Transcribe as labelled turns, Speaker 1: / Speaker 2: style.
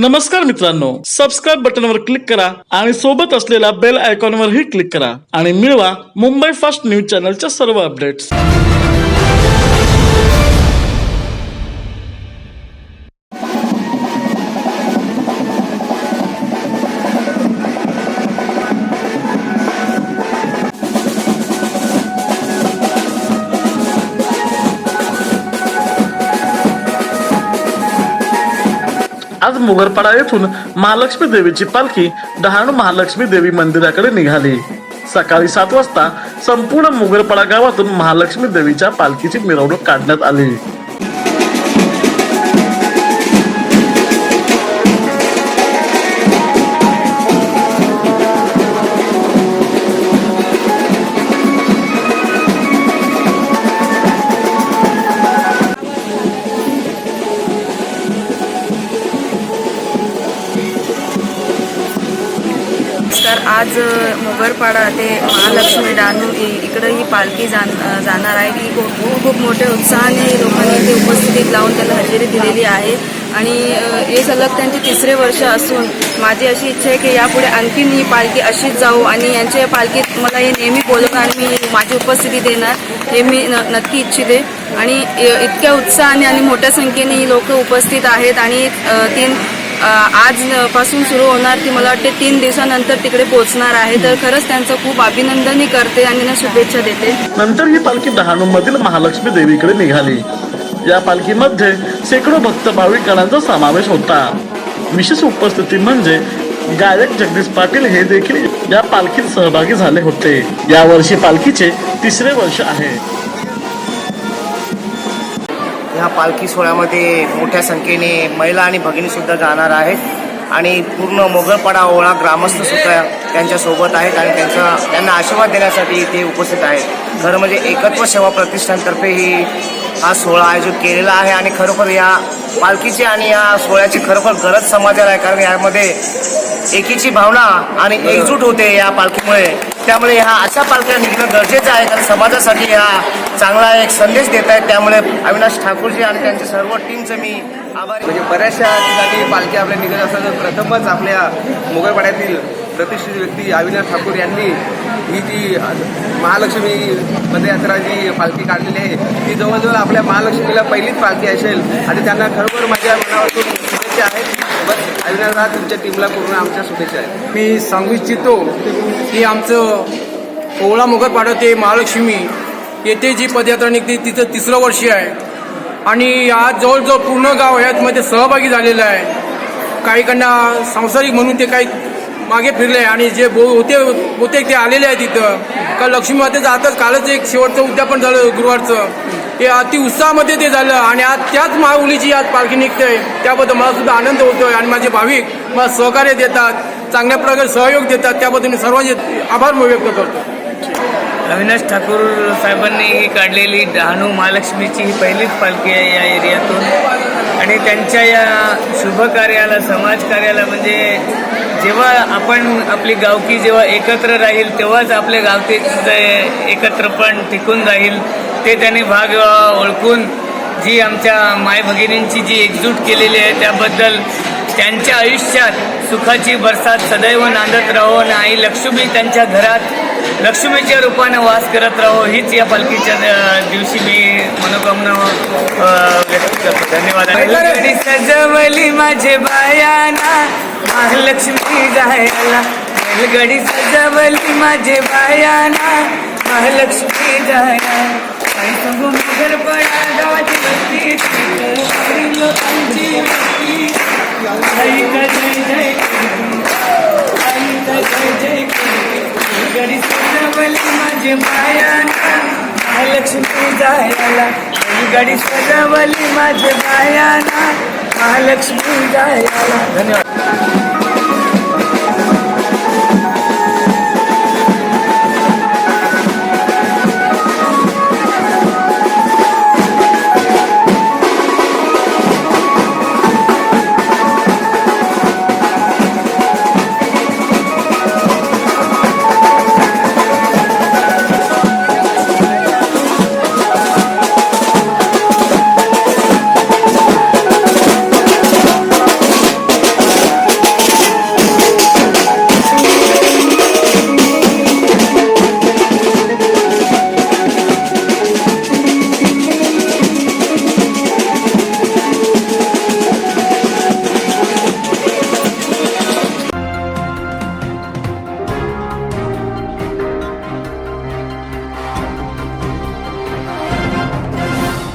Speaker 1: नमस्कार मित्रांनो subscribe बटनवर click करा आणि सोबत असलेल्या बेल आयकॉनवरही क्लिक करा. आणि मिळवा मुंबई फास्ट न्यूज चॅनलच्या सर्व अपडेट्स आज मुगरपाडा येथून महालक्ष्मी देवीची पालखी डहाणू महालक्ष्मी देवी मंदिराकडे निघाली. सकाळी सात वाजता संपूर्ण मुगरपाडा गावातून महालक्ष्मी देवीच्या पालखीची मिरवणूक काढण्यात आली.
Speaker 2: तर आज मोगरपाडा ते महालक्ष्मी डानू इकडं ही पालखी जाण जाणार आहे. ही खूप खूप मोठ्या उत्साहाने लोकांनी इथे उपस्थितीत लावून त्याला हजेरी दिलेली आहे. आणि हे सलग त्यांचे तिसरे वर्ष असून माझी अशी इच्छा आहे की यापुढे आणखीन ही पालखी अशीच जाऊ आणि यांच्या पालखीत मला हे नेहमी बोलवणार आणि मी माझी उपस्थिती देणार हे मी न नक्की इच्छिते. आणि इतक्या उत्साहाने आणि मोठ्या संख्येने ही लोक उपस्थित आहेत. आणि तीन आज पासून सुरू होणार ती मला वाटते तीन दिवसानंतर तिकडे पोहोचणार आहे. तर खरंच त्यांचं खूप अभिनंदनही करते आणि त्यांना शुभेच्छा देते.
Speaker 1: नंतर ही पालखी डहाणू मधील महालक्ष्मी देवीकडे निघाली. या पालखीमध्ये शेकडो भक्त भाविकांचा समावेश होता. विशेष उपस्थिती म्हणजे गायक जगदीश पाटील हे देखील या पालखीत सहभागी झाले होते. या वर्षी पालखीचे तिसरे वर्ष आहे.
Speaker 3: ह्या पालखी सोहळ्यामध्ये मोठ्या संख्येने महिला आणि भगिनी सुद्धा जाणार आहेत. आणि पूर्ण मोगलपाडा ओळा ग्रामस्थ सुद्धा त्यांच्यासोबत आहेत आणि त्यांचा त्यांना आशीर्वाद देण्यासाठी ते उपस्थित आहेत. खरं म्हणजे एकत्व सेवा प्रतिष्ठानतर्फे ही हा सोहळा आयोजित केलेला आहे आणि खरोखर या पालखीची आणि या सोहळ्याची खरोखर गरज समाजाला आहे. कारण यामध्ये एकीची भावना आणि एकजूट होते या पालखीमुळे. त्यामुळे ह्या अशा पालख्या निघणं गरजेचं आहे. कारण समाजासाठी हा चांगला एक संदेश देत आहेत. त्यामुळे अविनाश ठाकूरजी आणि त्यांच्या सर्व टीमचं मी आभारी
Speaker 4: म्हणजे बऱ्याचशा ठिकाणी पालखी आपल्या निघत असताना प्रथमच आपल्या मोगलपाड्यातील प्रतिष्ठित व्यक्ती अविनाश ठाकूर यांनी ही जी महालक्ष्मी पदयात्रा जी पालखी काढलेली आहे ती जवळजवळ आपल्या महालक्ष्मीला पहिलीच पालखी असेल. आणि त्यांना खरोखर माझ्या मनापासून शुभेच्छा आहेत. बस. अविनाशदा तुमच्या टीमला पूर्ण आमच्या शुभेच्छा आहेत.
Speaker 5: मी सांगू इच्छितो की आमचं ओवळा मोगरपाडा ते महालक्ष्मी येथे जी पदयात्रा निघते तिचं तिसरं वर्ष आहे. आणि आज जवळजवळ पूर्ण गाव यामध्ये सहभागी झालेलं आहे. काहीकडना सांसारिक म्हणून ते काही मागे फिरले आणि जे बो होते होते ते आलेले आहेत तिथं का लक्ष्मी मातेचं आताच कालच एक शेवटचं उद्यापन झालं गुरुवारचं. ते अति उत्साहामध्ये ते झालं आणि आज त्याच माऊलीची आज पालखी निघते. त्याबद्दल मला सुद्धा आनंद होतोय आणि माझे भाविक मला सहकार्य देतात चांगल्या प्रकारे सहयोग देतात. त्याबद्दल मी सर्वांचे आभार व्यक्त करतो.
Speaker 6: अविनाश ठाकूर साहेबांनी काढलेली डहाणू महालक्ष्मीची ही पहिलीच पालखी आहे या एरियातून. आणि त्यांच्या या शुभ कार्याला समाज कार्याला म्हणजे जेव्हा आपण आपली गावकी जेव्हा एकत्र राहील तेव्हाच आपले गावते एकत्रपण टिकून राहील. ते त्यांनी भाग ओळखून जी आमच्या माय भगिनींची जी एकजूट केलेली आहे त्याबद्दल त्यांच्या आयुष्यात सुखाची बरसात सदैव नांदत राहो आणि आई लक्ष्मी त्यांच्या घरात लक्ष्मीच्या रूपाने वास करत राहो. हीच या पालखीच्या दिवशी मी मनोकामना अ, व्यक्त करतो. धन्यवाद. सजवली माझे बायाना महालक्ष्मी जायला. बैलगाडी सजवली माझे बायाना महालक्ष्मी जायला. काही सांगू मगर पडा गावाची तिथं लोकांची माझे बायाना महालक्ष्मी जायला. गाडी सजवली माझ्या बायाना महालक्ष्मी गायाला. धन्यवाद.